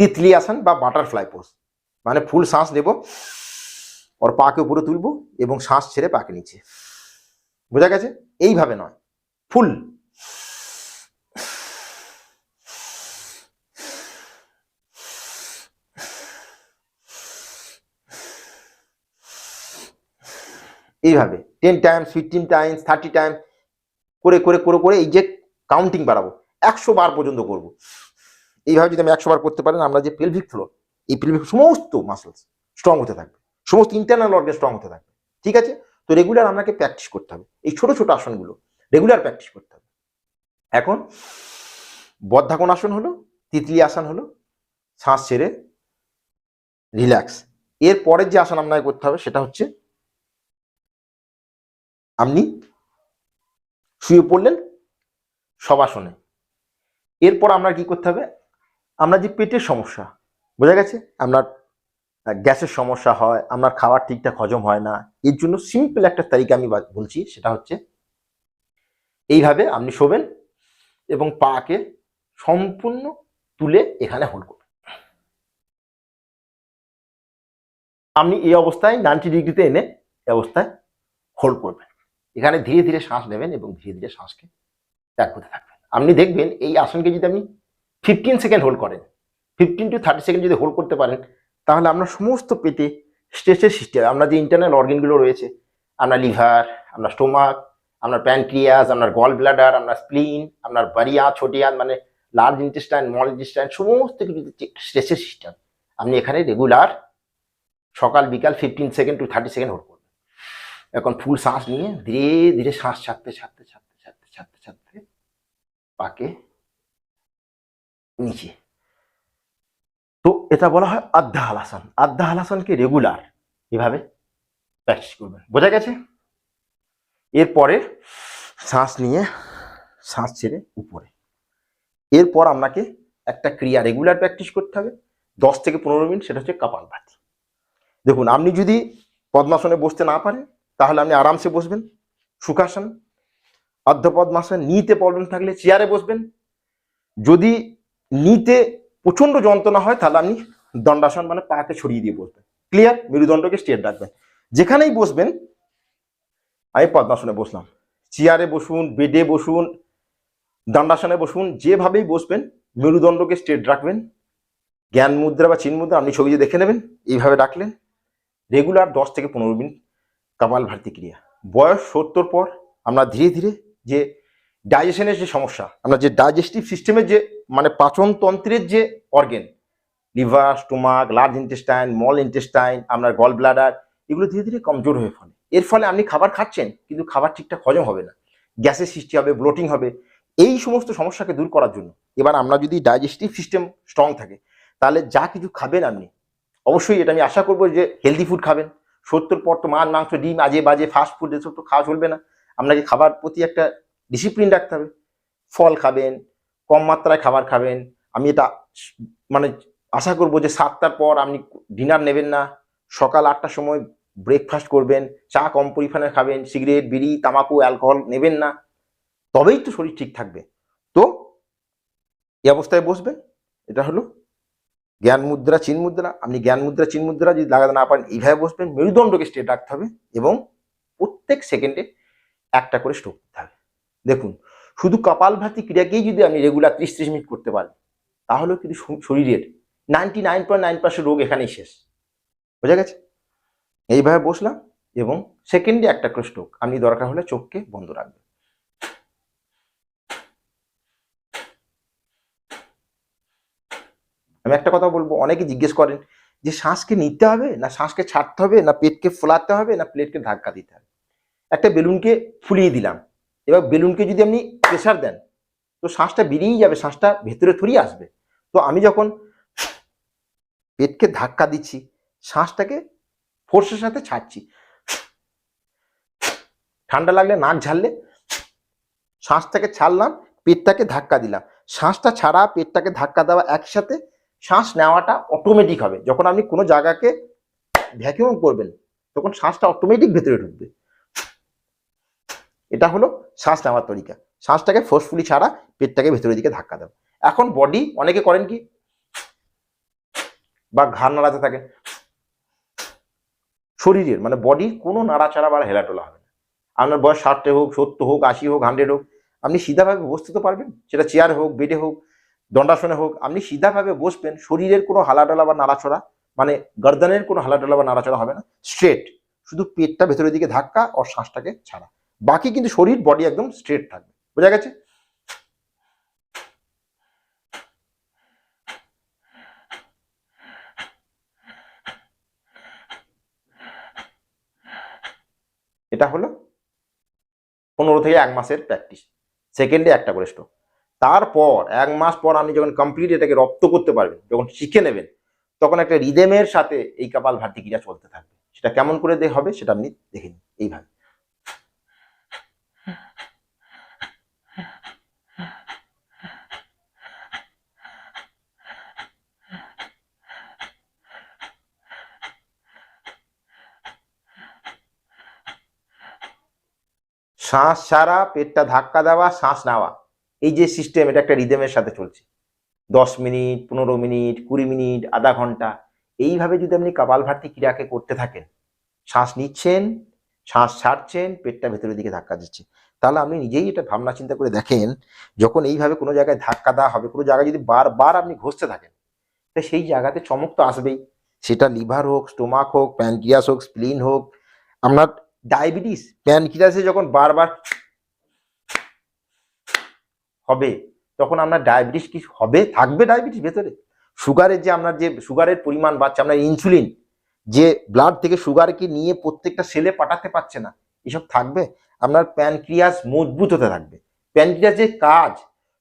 তিতলি আসন বা butterfly pose মানে ফুল শ্বাস নেব, ওর পাকে উপরে তুলবো এবং শ্বাস ছেড়ে পাকে নিচে। বোঝা গেছে? এইভাবে নয়। ফুল। এইভাবে। Ten times fifteen times thirty time করে করে করে করে এই যে কাউন্টিং বাড়াবো। একশো বার পর্যন্ত করব। এইভাবে যদি আমি একশো বার করতে পারেন, আমরা যে পেলভিক ফ্লোর এই পেলভিক সমস্ত মাসেলস স্ট্রং হতে থাকবে। সমস্ত ইন্টারনাল অর্গান স্ট্রং হতে থাকবে। ঠিক আছে? তো রেগুলার আপনাকে প্র্যাকটিস করতে হবে। এই ছোট ছোট আসনগুলো রেগুলার প্র্যাকটিস করতে হবে। এখন বদ্ধাকন আসন হলো, তিতলি আসন হলো, শ্বাস ছেড়ে রিল্যাক্স এর পরের যে আসন আপনাকে করতে হবে, সেটা হচ্ছে, আপনি শুয়ে পড়লেন সবাসনে এরপর আমরা কি করতে হবে? আমরা যে পেটের সমস্যা, বোঝা গেছে? আপনার গ্যাসের সমস্যা হয় আপনার খাবার ঠিকঠাক হজম হয় না, এর জন্য সিম্পল একটা তারিখ আমি বলছি, সেটা হচ্ছে এইভাবে আপনি শোবেন এবং পাকে সম্পূর্ণ তুলে এখানে হোল্ড করবেন আপনি এই অবস্থায় নাইনটি ডিগ্রিতে এনে এই অবস্থায় হোল্ড করবেন। এখানে ধীরে ধীরে শ্বাস নেবেন এবং ধীরে ধীরে শ্বাসকে ত্যাগ করতে থাকবেন। আপনি দেখবেন এই আসনকে যদি আপনি ফিফটিন সেকেন্ড হোল্ড করেন। ফিফটিন টু থার্টি সেকেন্ড যদি হোল্ড করতে পারেন, তাহলে আপনার সমস্ত পেটে স্ট্রেসের হবে। আপনার যে ইন্টারনাল অর্গানগুলো রয়েছে, আপনার লিভার, আপনার স্টোমাক, আপনার প্যানক্রিয়াস, আপনার গল ব্লাডার আপনার স্প্লিন আপনার বারিয়া ছোটিয়ান মানে লার্জ ইন্টেস্টাইন মল ইন্টেস্টাইন সমস্ত কিছু স্ট্রেসের সিস্টেম আপনি এখানে রেগুলার সকাল, বিকাল fifteen second to thirty second hold করবেন। এখন ফুল শ্বাস নিয়ে ধীরে ধীরে শ্বাস ছাড়তে ছাড়তে ছাড়তে ছাড়তে ছাড়তে ছাড়তে, পাকে নিচে তো এটা বলা হয় আধ্যা হালাসান আধ্যা হালাসানকে রেগুলার এভাবে প্র্যাকটিস করবেন। বোঝা গেছে? এরপরে শ্বাস নিয়ে, শ্বাস ছেড়ে উপরে। এরপর আপনাকে একটা ক্রিয়া রেগুলার প্র্যাকটিস করতে হবে। দশ থেকে পনেরো মিনিট, সেটা হচ্ছে কপালভাতি দেখুন, আপনি যদি পদ্মাসনে বসতে না পারেন, তাহলে আপনি আরামসে বসবেন, সুখাসন। অর্ধ পদ্মাসন নিতে প্রবলেম থাকলে চেয়ারে বসবেন। যদি নিতে প্রচণ্ড যন্ত্রণা হয়, তাহলে আপনি দণ্ডাসন মানে পাকে ছড়িয়ে দিয়ে বসবেন। ক্লিয়ার মেরুদণ্ডকে স্ট্রেট রাখবেন। যেখানেই বসবেন, আমি পদ্মাসনে বসলাম। চেয়ারে বসুন বেডে বসুন, দণ্ডাসনে বসুন, যেভাবেই বসবেন, মেরুদণ্ডকে স্ট্রেট রাখবেন। জ্ঞান মুদ্রা বা চিন মুদ্রা, আপনি ছবিতে দেখে নেবেন, এইভাবে রাখলেন। রেগুলার দশ থেকে পনেরো মিনিট কপাল ভারতী ক্রিয়া। বয়স সত্তর পর, আমরা ধীরে ধীরে যে ডাইজেশনের যে সমস্যা, আমরা যে ডাইজেস্টিভ সিস্টেমের যে মানে পাচনতন্ত্রের যে organ liver, stomach large intestine small intestine আপনার গল ব্লাডার এগুলো ধীরে ধীরে কমজোর হয়ে ফলে। এর ফলে আপনি খাবার খাচ্ছেন, কিন্তু খাবার ঠিকঠাক হজম হবে না। গ্যাসের সৃষ্টি হবে ব্লোটিং হবে। এই সমস্ত সমস্যাকে দূর করার জন্য, এবার আমরা যদি ডাইজেস্টিভ সিস্টেম স্ট্রং থাকে, তাহলে যা কিছু খাবেন আপনি, অবশ্যই এটা আমি আশা করব যে হেলদি ফুড খাবেন। সত্তর পর তো মাছ মাংস, ডিম আজে বাজে ফাস্ট ফুড এসব তো খাওয়া চলবে না। আপনাকে খাবার প্রতি একটা ডিসিপ্লিন রাখতে হবে। ফল খাবেন, কম মাত্রায় খাবার খাবেন। আমি এটা মানে আশা করব যে সাতটার পর আপনি ডিনার নেবেন না। সকাল আটটার সময় ব্রেকফাস্ট করবেন, চা কম পরিমাণে খাবেন সিগারেট বিড়ি, তামাকু অ্যালকোহল নেবেন না। তবেই তো শরীর ঠিক থাকবে। তো এই অবস্থায় বসবেন। এটা হলো জ্ঞান মুদ্রা, চিন মুদ্রা। আপনি জ্ঞান মুদ্রা, চিন মুদ্রা যদি লাগাতে না পারেন, এইভাবে বসবেন। মেরুদণ্ডকে স্ট্রেট রাখতে হবে এবং প্রত্যেক সেকেন্ডে একটা করে স্ট্রোক করতে হবে। দেখুন, শুধু কপালভাতি ক্রিয়াকেই যদি আপনি রেগুলার ত্রিশ ত্রিশ মিনিট করতে পারেন তাহলেও কিন্তু শরীরের ninety nine point nine percent রোগ এখানেই শেষ। বোঝা গেছে? এইভাবে বসলাম এবং সেকেন্ডে একটা করে স্ট্রোক আপনি দরকার হলে চোখকে বন্ধ রাখবেন। আমি একটা কথা বলব, অনেকে জিজ্ঞেস করেন যে শ্বাসকে নিতে হবে, না শ্বাসকে ছাড়তে হবে, না পেটকে ফোলাতে হবে, না প্লেটকে ধাক্কা দিতে হবে? একটা বেলুনকে ফুলিয়ে দিলাম। এবার বেলুনকে যদি আপনি প্রেশার দেন, তো শ্বাসটা বেরিয়েই যাবে, শ্বাসটা ভেতরে থরিয়ে আসবে। তো আমি যখন পেটকে ধাক্কা দিচ্ছি, শ্বাসটাকে ফোর্সের সাথে ছাড়ছি। ঠান্ডা লাগলে নাক ঝাড়লে শ্বাসটাকে ছাড়লাম, পেটটাকে ধাক্কা দিলাম। শ্বাসটা ছাড়া, পেটটাকে ধাক্কা দেওয়া একসাথে শ্বাস নেওয়াটা অটোমেটিক হবে। যখন আপনি কোনো জায়গাকে ভ্যাকিউম করবেন, তখন শ্বাসটা অটোমেটিক ভেতরে ঢুকবে। এটা হলো শ্বাস নেওয়ার তরিকা। শ্বাসটাকে ফোর্সফুলি ছাড়া পেটটাকে ভেতরের দিকে ধাক্কা দেওয়া। এখন বডি অনেকে করেন কি? বা ঘাড় নাড়াতে থাকে। শরীরের মানে বডির কোনো নাড়াচাড়া বা হেলাটোলা হবে না। আপনার বয়স ষাটে হোক, সত্তর হোক, আশি হোক হান্ড্রেড হোক, আপনি সিধাভাবে বসতে তো পারবেন। সেটা চেয়ারে হোক বেডে হোক, দণ্ডাসনে হোক, আপনি সিধাভাবে বসবেন, শরীরের কোনো হালাডোলা বা নাড়াচড়া মানে গর্দানের কোনো হালাডোলা বা নাড়াচড়া হবে না। স্ট্রেট শুধু পেটটা ভেতরের দিকে ধাক্কা, আর শ্বাসটাকে ছাড়া। বাকি কিন্তু শরীর বডি একদম স্ট্রেট থাকবে। বোঝা গেছে? এটা হলো পনেরো থেকে এক মাসের প্র্যাকটিস সেকেন্ডে একটা করে স্ট্রোক তারপর এক মাস পর আপনি যখন কমপ্লিট এটাকে রপ্ত করতে পারবেন, যখন শিখে নেবেন, তখন একটা রিদেমের সাথে এই কপাল ক্রিয়া চলতে থাকবে। সেটা কেমন করে হবে সেটা আপনি দেখে নিন। এইভাবে। শ্বাস ছাড়া, পেটটা ধাক্কা দেওয়া, শ্বাস নেওয়া। এই যে সিস্টেম এটা একটা রিদেমের সাথে চলছে। দশ মিনিট, পনেরো মিনিট, কুড়ি মিনিট, আধা ঘণ্টা, এইভাবে যদি আপনি কপাল কপালভাতি ক্রিয়াকে করতে থাকেন, শ্বাস নিচ্ছেন, শ্বাস ছাড়ছেন, পেটটা ভেতরের দিকে ধাক্কা দিচ্ছে। তাহলে আপনি নিজেই এটা ভাবনা চিন্তা করে দেখেন, যখন এইভাবে কোনো জায়গায় ধাক্কা দেওয়া হবে, কোনো জায়গায় যদি বারবার আপনি ঘষতে থাকেন তা সেই জায়গাতে চমক তো আসবেই। সেটা লিভার হোক স্টোমাক হোক প্যানক্রিয়াস হোক স্প্লিন হোক আপনার ডায়াবেটিস প্যানক্রিয়াসে যখন বারবার হবে, তখন আপনার ডায়াবেটিস কি হবে? থাকবে ডায়াবেটিস ভেতরে। সুগারের যে আপনার যে সুগারের পরিমাণ বাড়ছে, আপনার ইনসুলিন যে ব্লাড থেকে সুগারকে নিয়ে প্রত্যেকটা সেলে পাঠাতে পারছে না, এসব থাকবে? আপনার প্যানক্রিয়াস মজবুত হতে থাকবে। প্যানক্রিয়াসের কাজ,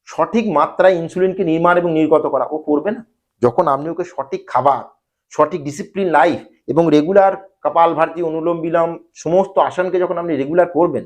সঠিক মাত্রায় ইনসুলিনকে নির্মাণ এবং নির্গত করা, ও করবে না। যখন আপনি ওকে সঠিক খাবার, সঠিক ডিসিপ্লিন লাইফ এবং রেগুলার কপাল ভারতী, অনুলোম বিলোম, সমস্ত আসনকে যখন আপনি রেগুলার করবেন,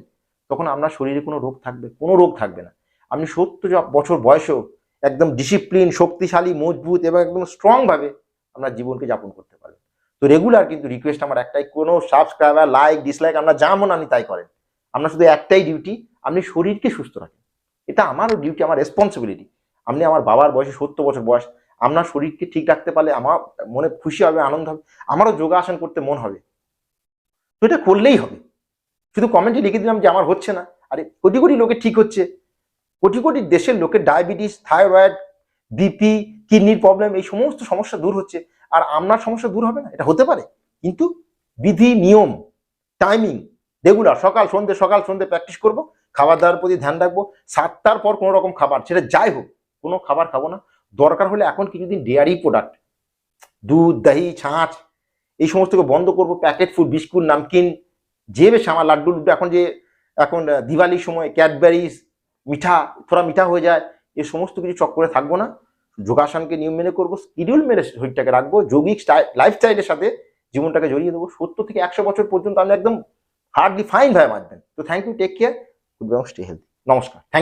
তখন আপনার শরীরে কোনো রোগ থাকবে, কোনো রোগ থাকবে না। আপনি সত্তর বছর বয়সেও একদম ডিসিপ্লিন শক্তিশালী, মজবুত এবং একদম স্ট্রং ভাবে আপনার জীবনকে যাপন করতে পারবেন। তো রেগুলার কিন্তু রিকোয়েস্ট আমার একটাই, কোনো সাবস্ক্রাইবার লাইক ডিসলাইক আমরা যা মন আপনি তাই করেন। আপনার শুধু একটাই ডিউটি আপনি শরীরকে সুস্থ রাখেন। এটা আমারও ডিউটি আমার রেসপন্সিবিলিটি আপনি আমার বাবার বয়সে সত্তর বছর বয়স আপনার শরীরকে ঠিক রাখতে পারলে আমার মনে খুশি হবে, আনন্দ হবে, আমারও যোগাসন করতে মন হবে। তো এটা করলেই হবে। শুধু কমেন্টে লিখে দিলাম যে আমার হচ্ছে না। আরে, কোটি কোটি লোকের ঠিক হচ্ছে। কোটি কোটি দেশের লোকের ডায়াবেটিস, থাইরয়েড বিপি কিডনির প্রবলেম এই সমস্ত সমস্যা দূর হচ্ছে। আর আপনার সমস্যা দূর হবে না, এটা হতে পারে। কিন্তু বিধি, নিয়ম টাইমিং রেগুলার সকাল, সন্ধ্যে সকাল, সন্ধ্যে প্র্যাকটিস করব, খাবার দাবার প্রতি ধ্যান রাখব, সাতটার পর কোনো রকম খাবার, সেটা যাই হোক, কোনো খাবার খাব না। দরকার হলে এখন কিছুদিন ডেয়ারি প্রোডাক্ট দুধ, দহি, ছাঁচ, এই সমস্তকে বন্ধ করব প্যাকেট ফুড বিস্কুট, নামকিন, যে বেশ আমার লাড্ডু লুড্ডু এখন যে, এখন দিওয়ালির সময় ক্যাডবেরিজ মিঠা থোড়া মিঠা হয়ে যায় এই সমস্ত কিছু চক্করে থাকব না। যোগাসনকে নিয়ম মেনে করব স্কিডিউল মেনে শরীরটাকে রাখব, যৌগিক লাইফস্টাইলের সাথে জীবনটাকে জড়িয়ে দেবো। সত্তর থেকে একশো বছর পর্যন্ত আপনি একদম হার্ডলি ফাইন ভাবে বাঁচবেন তো thank you take care good stay healthy নমস্কার থ্যাংক ইউ